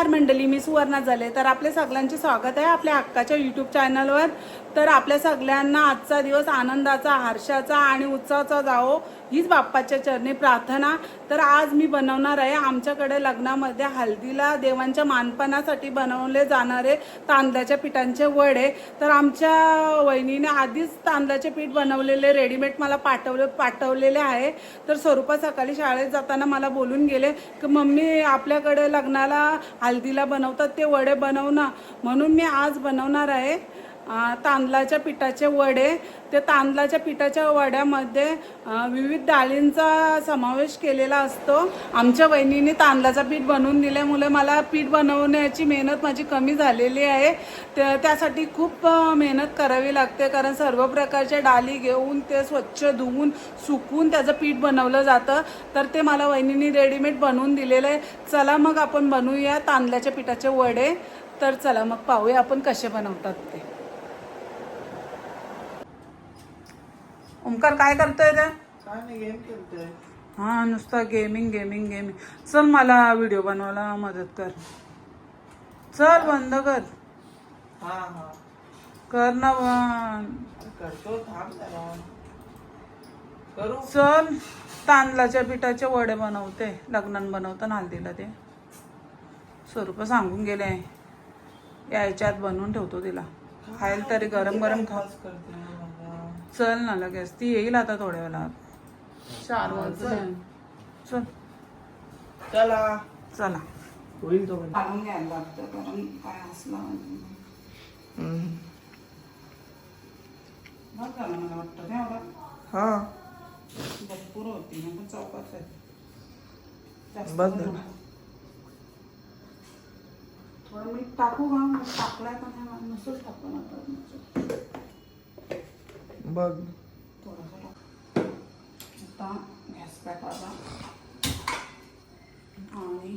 नमस्कार मंडळी मी सुवर्णा झाले तर आपले सगळ्यांचे स्वागत आहे आपल्या हक्काच्या यूट्यूब चॅनलवर तर आपल्या सगळ्यांना आजचा दिवस आनंदाचा हर्षाचा आणि उत्साहाचा जावो हीच बाप्पाच्या चरणी प्रार्थना. तर आज मी बनवणार आहे आमच्याकडे लग्नामध्ये हल्दीला देवांच्या मानपणासाठी बनवले जाणारे तांदळाच्या पिठांचे वडे. तर आमच्या वहिनीने आधीच तांदळाचे पीठ बनवलेले रेडीमेड मला पाठवले पाठवलेले आहे. तर स्वरूपा सकाळी शाळेत जाताना मला बोलून गेले की मम्मी आपल्याकडे लग्नाला हल्दीला बनवतात ते वडे बनव ना. म्हणून मी आज बनवणार आहे तांदळाच्या पिठाचे वडे. ते तांदळाच्या पिठाच्या वड्यामध्ये विविध डाळींचा समावेश केलेला असतो. आमच्या वहिनीने तांदळाचं पीठ बनवून दिल्यामुळे मला पीठ बनवण्याची मेहनत माझी कमी झालेली आहे. त्या- त्यासाठी खूप मेहनत करावी लागते. कारण सर्व प्रकारच्या डाळी घेऊन ते स्वच्छ धुवून सुकून त्याचं पीठ बनवलं जातं. तर ते मला वहिनीने रेडीमेड बनवून दिलेलं आहे. चला मग आपण बनवूया तांदळाच्या पिठाचे वडे. तर चला मग पाहूया आपण कसे बनवतात ते. ओमकार काय करतोय रे काय नाही गेम खेळतोय. हा नुसता गेमिंग गेमिंग गेमिंग चल मला व्हिडिओ बनवायला मदत कर. चल बंद कर. हा हा. कर ना बंद. करतो थांब जरा. करू? चल तांदळाच्या पिठाचे वडे बनवते लग्नान बनवताना हल्दीला ते स्वरूप सांगून गेले यायच्या आत बनवून ठेवतो तिला. खायला तरी गरम गरम खा. बस करते. चल ना लगेच. ती येईल आता थोड्या वेळात. चार वाजले. चल. चला. चला. होईल तो. काढून घ्यायला लागतं कारण काय असलं हम्म. बरं झालं मला वाटतं नाही एवढा. हा. भरपूर होती ना पण चौकाच आहे. जास्त बस नको. झालं. थोडं मीठ टाकू का? मग टाकलाय का नाही? नसेल टाकलं ना बघ. आता गॅस पेटायला आणि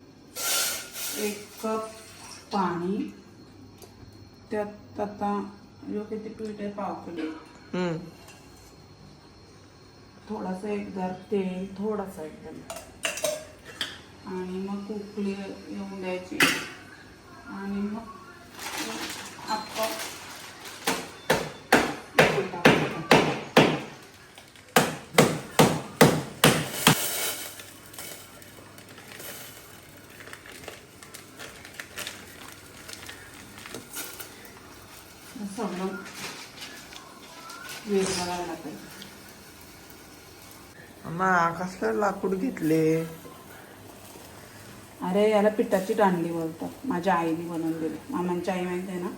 एक कप पाणी. त्यात आता जो किती पीठ आहे पाव किलो. थोडासा एकदम तेल थोडासा एकदम आणि मग उकळी येऊन द्यायची. आणि मग आपण गूळ टाकायचा. हे सगळं वेळ करायला पाहिजे अम्मा कसलं लाकूड घेतले. अरे याला पिठाची दांडली बोलतात. माझ्या आईने बनवून दिली. मामांची आई माहिती आहे ना.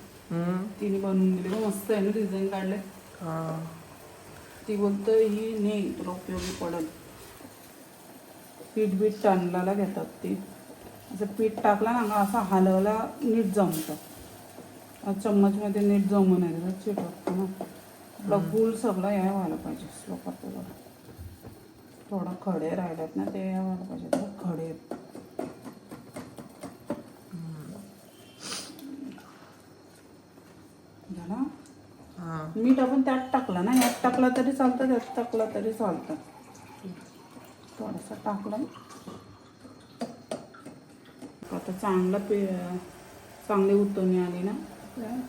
तिने बनवून दिली. मस्त आहे ना डिझाईन काढले. ती बोलतं ही नाही तुला उपयोगी पडेल. पीठ बीठ तांदळाला घेतात ते. असं पीठ टाकलं ना असं हलवला नीट जमतं. चम्मचमध्ये नीट जमून आहे चिटकतं ना आपला गुल सगळं या व्हायला पाहिजे. स्लो करतो जरा. थोडं खडे राहिलेत ना ते पाहिजे तर खडे. झाला? हा. मीठ आपण त्यात टाकलं ना यात टाकलं तरी चालतं त्यात टाकलं तरी चालतं. थोडंसं टाकलं. आता चांगलं पे चांगली उतवणी आली ना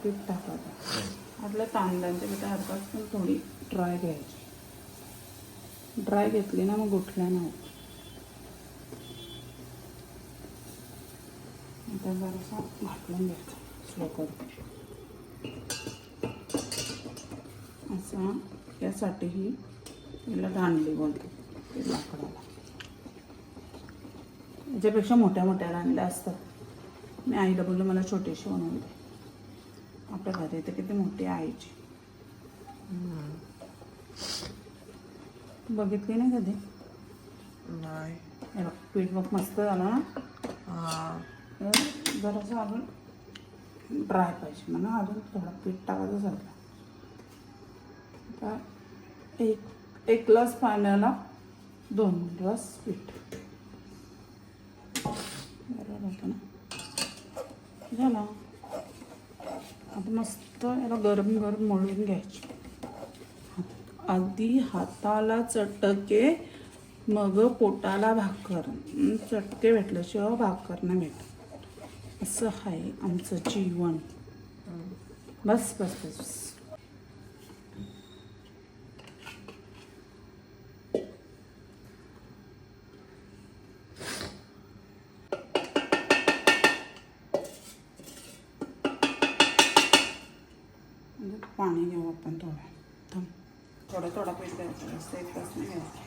पीठ टाकायचं. आपलं तांदळाच्या पिठा हरकत पण थोडी ड्राय घ्यायची. ड्राय घेतली ना मग गुठल्या ना आता जरासा घाटलून घ्यायचं स्लो करून. असं यासाठीही याला दांडली बोलतो ते लाकडाला. याच्यापेक्षा मोठ्या मोठ्या दांडल्या असतात. मी आईला बोललो मला छोटीशी बनवून दे. आपल्या घरी तर किती मोठी आईची. बघितली नाही कधी? नाही. पीठ बघ मस्त झालं ना? हा. जरासं अजून ड्राय पाहिजे म्हणून अजून थोडं पीठ टाकायचं झालं. आता एक एक ग्लास पाण्याला दोन ग्लास पीठ. बरोबर होतं ना. झालं. आता मस्त याला गरम गरम मळून घ्यायची. आधी हाताला चटके मग पोटाला भाकर. चटके भेटल्याशिवाय भाकर नाही भेट असं आहे आमचं जीवन. बस बस बस बस म्हणजे पाणी घेऊ आपण थोडं थांब थोडं थोडा पीठ द्यायचं जास्त एकच नाही घ्यायचं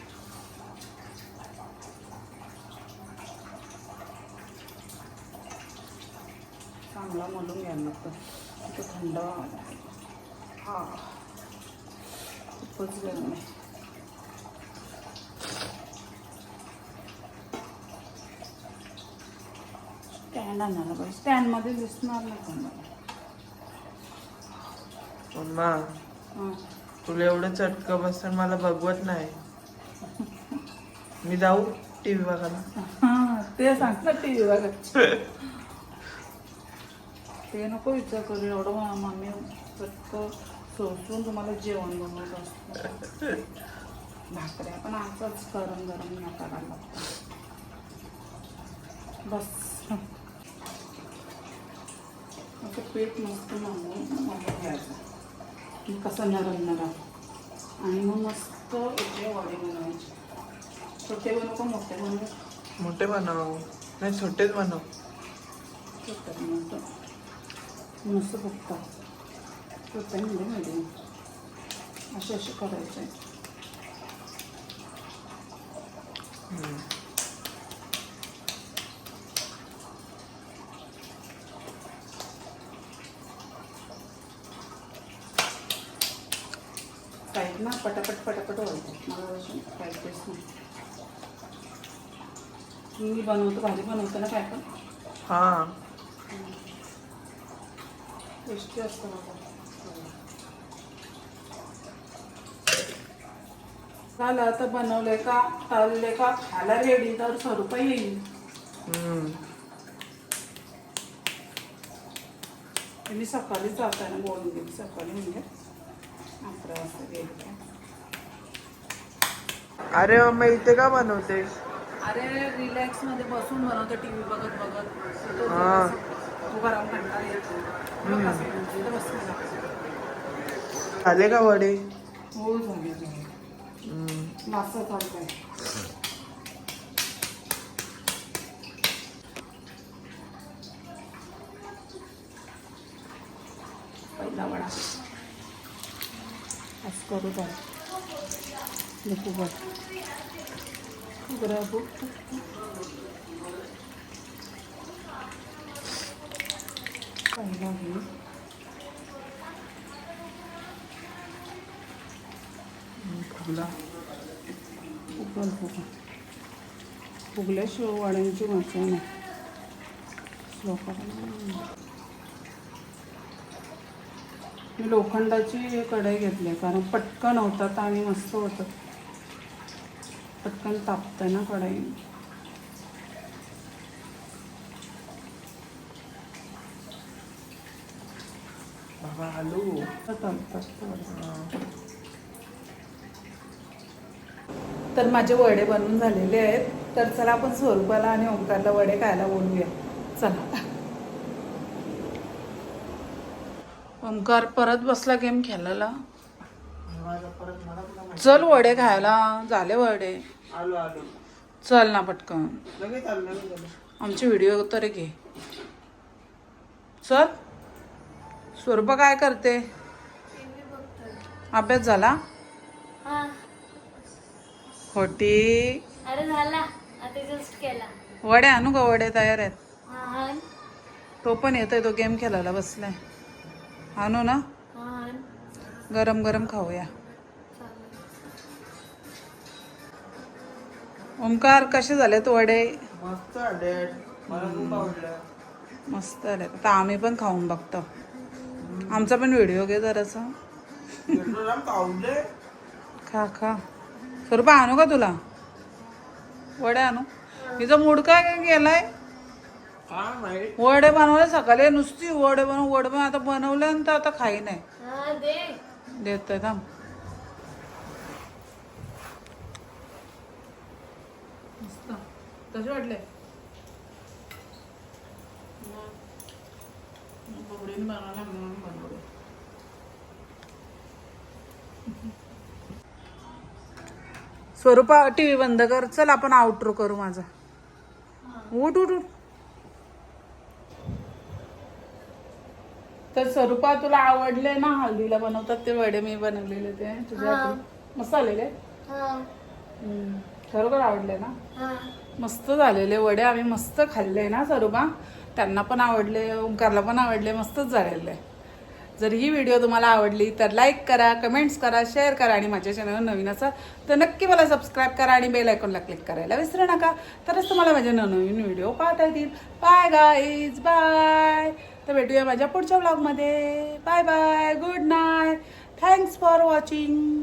चांगला मलून घ्यायला लागतं तो थंड व्हायला पाहिजे. हा खूपच गरम आहे स्टँड आणायला पाहिजे स्टँडमध्ये दिसणार नाही पण मला मम्मा हां तुला एवढं चटकं बसून मला बघवत नाही. मी जाऊ टी व्ही बघायला. हां ते ना टी व्ही बघा ते नको विचार करू एवढं मा- मम्मी चटकं सोसून तुम्हाला जेवण बनवत असतो भाकऱ्या पण असंच गरम गरम ह्या लागतं बस. असं पीठ मस्त मम्मी मम्मी घ्यायचं. कसं नरम नरम आणि मग मस्त याचे वडे बनवायचे. छोटे बनवू का मोठे बनवू? मोठे बनव. नाही छोटेच बनव. मस्त फक्त छोटे म्हणजे मिडियम असे असे करायचे. साईड ना पटापट पटापट व्हायचं मला अशी प्रॅक्टिस नाही. मी बनवतो भाजी बनवतो ना काय पण? हा. टेस्टी असतं झालं आता बनवलंय का तळले का खायला रेडी तर स्वरूप येईल. मी सकाळीच जाताना बोलून गेली सकाळी म्हणजे अकरा वाजता गेली का अरे मम्मा इथे का बनवतेस? अरे रिलॅक्समध्ये बसून बनवतो टीव्ही बघत बघत. तो हा. उभा राहून कंटाळा येतो. मग कसं म्हणजे बसून. आले का वडे? हो झाले झाले. हम्म. वाजता चालतंय पहिला वडा असं करू नको बघ खोबरं बघ पहिला हे फुगला. फुगल्याशिवाय वाड्यांची मजा नाही. मी लोखंडाची कढई घेतली कारण पटकन होतात आणि मस्त होतं पटकन तापतं ना कढई. तर माझे वडे बनवून झालेले आहेत. तर चला आपण स्वरूपाला आणि ओंकारला वडे खायला बोलूया. ओंकार परत बसला गेम खेळायला. चल वडे खायला. झाले वडे. आलो आलो. चल ना पटकन. आमचे व्हिडिओ तरी घे. चल. स्वरूपा काय करते? अभ्यास झाला? हा. खोटी. अरे झाला. आता जस्ट केला. वडे आणू का वडे? तयार आहेत. हा हा. तो पण येतोय तो गेम खेळायला बसलाय. आणू ना? हा गरम गरम खाऊया. ओमकार कसे झालेत वडे? मस्त आले. मला खूप आवडलं. मस्त आले. आता आम्ही पण खाऊन बघतो. आमचा पण व्हिडिओ घे जरासा. खा खा. स्वरूपा आणू का तुला? वडे आणू. हिचा मूड काय काय गेलाय? वडे बनवले सकाळी. नुसती वडे बनव वडे बनव. आता बनवले तर आता खाई नाही. हा दे. देतोय थांब. कसे वाटले? स्वरूपा टीव्ही बंद कर. चल आपण आउटरो करू माझा. उठ उठ उठ. तर स्वरूपा तुला आवडले ना हळदीला बनवतात ते वडे मी बनवलेले ते तुझ्या हा. मस्त आलेले हा. हम्म. खरोखर आवडले ना? हा. मस्त झालेले वडे आम्ही मस्त खाल्ले ना स्वरूपा. त्यांना पण आवडले ओंकारला पण आवडले मस्तच झालेले. जर ही व्हिडिओ तुम्हाला आवडली तर लाईक करा कमेंट्स करा शेअर करा आणि माझ्या चॅनलवर नवीन असाल तर नक्की मला सबस्क्राईब करा आणि बेल आयकॉनला क्लिक करायला विसरू नका. तरच तुम्हाला माझे नवनवीन व्हिडिओ पाहता येतील. बाय गाईज बाय तर भेटूया माझ्या पुढच्या ब्लॉगमध्ये bye bye good night thanks for watching